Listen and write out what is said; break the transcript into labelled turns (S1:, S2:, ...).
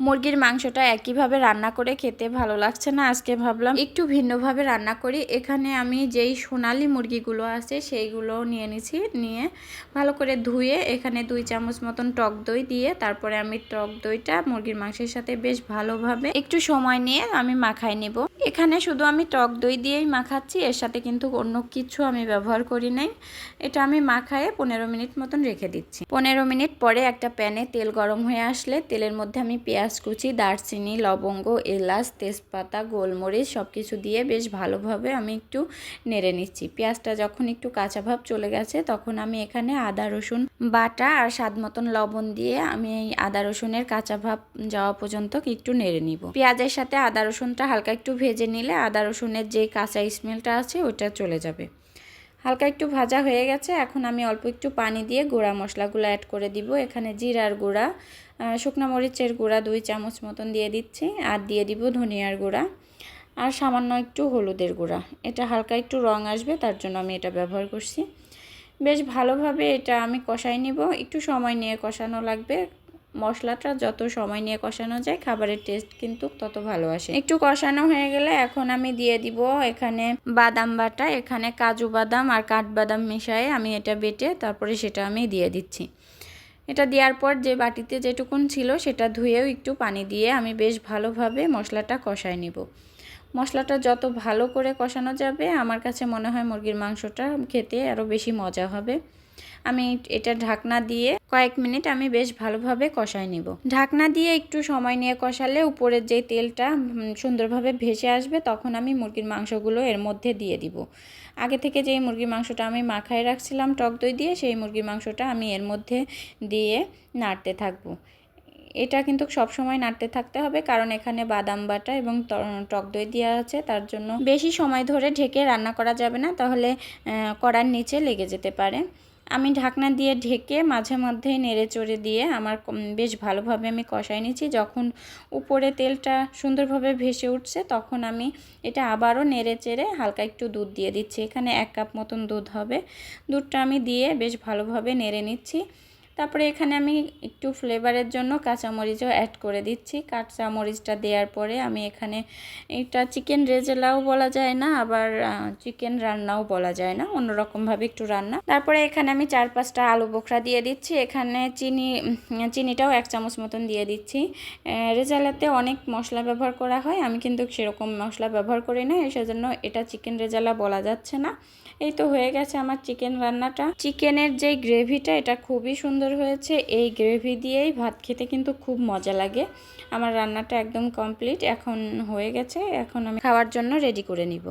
S1: মুরগির মাংসটা একইভাবে রান্না করে খেতে ভালো লাগছে না, আজকে ভাবলাম একটু ভিন্নভাবে রান্না করি। এখানে আমি যেই সোনালি মুরগিগুলো আছে সেইগুলো নিয়ে নিছি, নিয়ে ভালো করে ধুয়ে এখানে দুই চামচ মতন টক দই দিয়ে তারপরে আমি টক দইটা মুরগির মাংসের সাথে বেশ ভালোভাবে একটু সময় নিয়ে আমি মাখায় নেব। এখানে শুধু আমি টক দই দিয়েই মাখাচ্ছি, এর সাথে কিন্তু অন্য কিছু আমি ব্যবহার করি নাই। এটা আমি মাখায়ে পনেরো মিনিট মতন রেখে দিচ্ছি। পনেরো মিনিট পরে একটা প্যানে তেল গরম হয়ে আসলে তেলের মধ্যে আমি পেঁয়াজ কুচি, দারচিনি, লবঙ্গ, এলাচ, তেজপাতা, গোলমরিচ সব কিছু দিয়ে বেশ ভালোভাবে আমি একটু নেড়ে নিচ্ছি। পেঁয়াজটা যখন একটু কাঁচা ভাব চলে গেছে তখন আমি এখানে আদা, রসুন, বাটা আর স্বাদ মতন লবণ দিয়ে আমি এই আদা, রসুনের কাঁচা ভাব যাওয়া পর্যন্ত একটু নেড়ে নিব। পেঁয়াজের সাথে আদা, রসুনটা হালকা একটু ভেজে নিলে আদা, রসুনের যে কাঁচা স্মেলটা আছে ওটা চলে যাবে। হালকা একটু ভাজা হয়ে গেছে, এখন আমি অল্প একটু পানি দিয়ে গুঁড়া মশলাগুলো অ্যাড করে দিব। এখানে জিরার গুঁড়া শুকনো মরিচের গুঁড়া দুই চামচ মতন দিয়ে দিচ্ছি আর দিয়ে দিব ধনিয়ার গুঁড়া আর সামান্য একটু হলুদের গুঁড়া। এটা হালকা একটু রং আসবে, তার জন্য আমি এটা ব্যবহার করছি। বেশ ভালোভাবে এটা আমি কষাই নিব। একটু সময় নিয়ে কষানো লাগবে। মশলাটা যত সময় নিয়ে কষানো যায়, খাবারের টেস্ট কিন্তু তত ভালো আসে। একটু কষানো হয়ে গেলে এখন আমি দিয়ে দিব এখানে বাদাম বাটা। এখানে কাজু বাদাম আর কাঠবাদাম মেশায়ে আমি এটা বেটে তারপরে সেটা আমি দিয়ে দিচ্ছি। এটা দেওয়ার পর যে বাটিতে যেটুকুন ছিল সেটা ধুয়েও একটু পানি দিয়ে আমি বেশ ভালোভাবে মশলাটা কষায় নিব। মশলাটা যত ভালো করে কষানো যাবে, আমার কাছে মনে হয় মুরগির মাংসটা খেতে আরও বেশি মজা হবে। আমি এটা ঢাকনা দিয়ে কয়েক মিনিট আমি বেশ ভালোভাবে কষাই নিব। ঢাকনা দিয়ে একটু সময় নিয়ে কষালে উপরের যে তেলটা সুন্দরভাবে ভেসে আসবে, তখন আমি মুরগির মাংসগুলো এর মধ্যে দিয়ে দিব। আগে থেকে যেই মুরগির মাংসটা আমি মাখায় রাখছিলাম টক দই দিয়ে, সেই মুরগির মাংসটা আমি এর মধ্যে দিয়ে নাড়তে থাকব। এটা কিন্তু সব সময় নাড়তে থাকতে হবে, কারণ এখানে বাদাম বাটা এবং টক দই দেওয়া আছে, তার জন্য বেশি সময় ধরে ঢেকে রান্না করা যাবে না, তাহলে কড়ার নিচে লেগে যেতে পারে। আমি ঢাকনা দিয়ে ঢেকে মাঝে মধ্যেই নেড়ে চড়ে দিয়ে আমার বেশ ভালোভাবে আমি কষাই নিচ্ছি। যখন উপরে তেলটা সুন্দরভাবে ভেসে উঠছে, তখন আমি এটা আবারও নেড়ে চেড়ে হালকা একটু দুধ দিয়ে দিচ্ছি। এখানে এক কাপ মতন দুধ হবে। দুধটা আমি দিয়ে বেশ ভালোভাবে নেড়ে নিচ্ছি। তারপরে এখানে আমি একটু ফ্লেভারের জন্য কাঁচামরিচও অ্যাড করে দিচ্ছি। কাঁচামরিচটা দেওয়ার পরে আমি এখানে এটা চিকেন রেজেলাও বলা যায় না, আবার চিকেন রান্নাও বলা যায় না, অন্যরকমভাবে একটু রান্না। তারপরে এখানে আমি চার পাঁচটা আলু বোখরা দিয়ে দিচ্ছি। এখানে চিনি চিনিটাও এক চামচ মতন দিয়ে দিচ্ছি। রেজালাতে অনেক মশলা ব্যবহার করা হয়, আমি কিন্তু সেরকম মশলা ব্যবহার করি না সেজন্য এটা চিকেন রেজালা বলা যাচ্ছে না। এই তো হয়ে গেছে আমার চিকেন রান্নাটা। চিকেনের যে গ্রেভিটা এটা খুবই সুন্দর হয়েছে। এই গ্রেভি দিয়েই ভাত খেতে কিন্তু খুব মজা লাগে। আমার রান্নাটা একদম কমপ্লিট এখন হয়ে গেছে। এখন আমি খাওয়ার জন্য রেডি করে নিব।